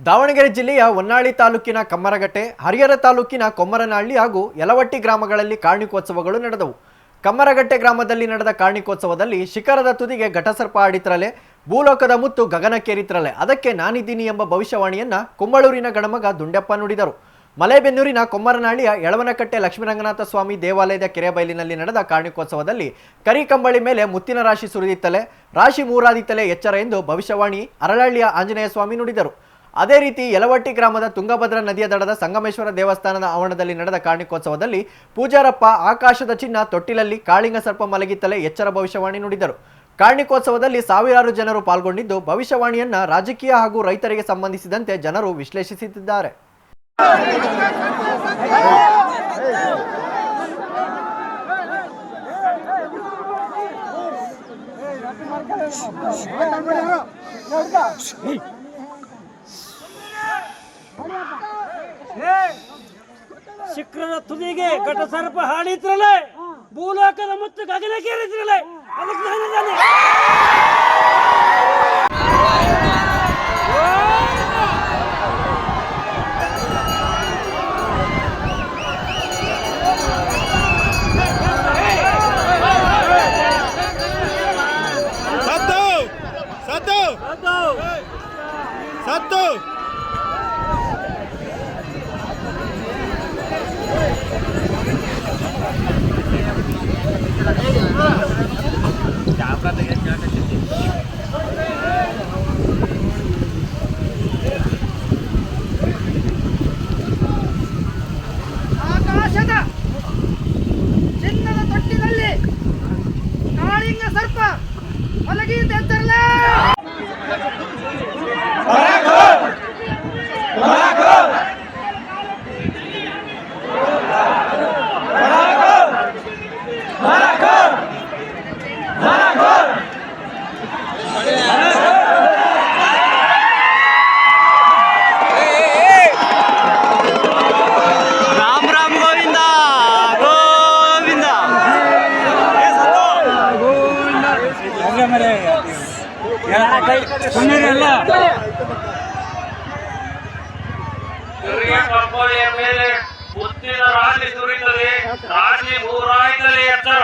ದಾವಣಗೆರೆ ಜಿಲ್ಲೆಯ ಹೊನ್ನಾಳಿ ತಾಲೂಕಿನ ಕಮ್ಮರಗಟ್ಟೆ, ಹರಿಹರ ತಾಲೂಕಿನ ಕೊಮ್ಮರನಹಳ್ಳಿ ಹಾಗೂ ಯಲವಟ್ಟಿ ಗ್ರಾಮಗಳಲ್ಲಿ ಕಾರ್ಣಿಕೋತ್ಸವಗಳು ನಡೆದವು. ಕಮ್ಮರಗಟ್ಟೆ ಗ್ರಾಮದಲ್ಲಿ ನಡೆದ ಕಾರ್ಣಿಕೋತ್ಸವದಲ್ಲಿ ಶಿಖರದ ತುದಿಗೆ ಘಟಸರ್ಪ ಆಡಿತ್ರಲೆ ಭೂಲೋಕದ ಮುತ್ತು ಗಗನಕ್ಕೇರಿತ್ರಲೆ ಅದಕ್ಕೆ ನಾನಿದ್ದೀನಿ ಎಂಬ ಭವಿಷ್ಯವಾಣಿಯನ್ನ ಕುಂಬಳೂರಿನ ಗಣಮಗ ದುಂಡೆಪ್ಪ ನುಡಿದರು. ಮಲೇಬೆನ್ನೂರಿನ ಕೊಮ್ಮರನಹಳ್ಳಿಯ ಯಳವನಕಟ್ಟೆ ಲಕ್ಷ್ಮೀರಂಗನಾಥ ಸ್ವಾಮಿ ದೇವಾಲಯದ ಕೆರೆಬೈಲಿನಲ್ಲಿ ನಡೆದ ಕಾರ್ಣಿಕೋತ್ಸವದಲ್ಲಿ ಕರಿಕಂಬಳಿ ಮೇಲೆ ಮುತ್ತಿನ ರಾಶಿ ಸುರಿದಿತ್ತಲೆ, ರಾಶಿ ಮೂರಾದಿತ್ತಲೆ ಎಚ್ಚರ ಎಂದು ಭವಿಷ್ಯವಾಣಿ ಅರಳಹಳ್ಳಿಯ ಆಂಜನೇಯ ಸ್ವಾಮಿ ನುಡಿದರು. ಅದೇ ರೀತಿ ಯಲವಟ್ಟಿ ಗ್ರಾಮದ ತುಂಗಭದ್ರಾ ನದಿಯ ದಡದ ಸಂಗಮೇಶ್ವರ ದೇವಸ್ಥಾನದ ಆವರಣದಲ್ಲಿ ನಡೆದ ಕಾರ್ಣಿಕೋತ್ಸವದಲ್ಲಿ ಪೂಜಾರಪ್ಪ ಆಕಾಶದ ಚಿನ್ನ ತೊಟ್ಟಿಲಲ್ಲಿ ಕಾಳಿಂಗ ಸರ್ಪ ಮಲಗಿತ್ತಲೇ ಎಚ್ಚರ ಭವಿಷ್ಯವಾಣಿ ನುಡಿದರು ಕಾರ್ಣಿಕೋತ್ಸವದಲ್ಲಿ ಸಾವಿರಾರು ಜನರು ಪಾಲ್ಗೊಂಡಿದ್ದು ಭವಿಷ್ಯವಾಣಿಯನ್ನ ರಾಜಕೀಯ ಹಾಗೂ ರೈತರಿಗೆ ಸಂಬಂಧಿಸಿದಂತೆ ಜನರು ವಿಶ್ಲೇಷಿಸುತ್ತಿದ್ದಾರೆ ಶಿಖರದ ತುದಿಗೆ ಘಟ ಸರ್ಪ ಹಾಡಿತ್ರಲೆ ಭೂಲೋಕದ ಮುತ್ತು ಗಗನಕ್ಕೇರಿತ್ರಲೆ ಅದಕ್ಕೆ ನಾನಿದ್ದಾನೆ ಸತ್ತು ಸತ್ತು. ಸತ್ತು. ಕಾಳಿಂಗ ಸರ್ಪ ಮಲಗಿಂದ ಮೇಲೆ ಮುತ್ತಿನ ರಾಜಿ ಸುರಿತದೆ ರಾಜಿ ಮೂರಾಯ್ತಲೆ ಎತ್ತರ.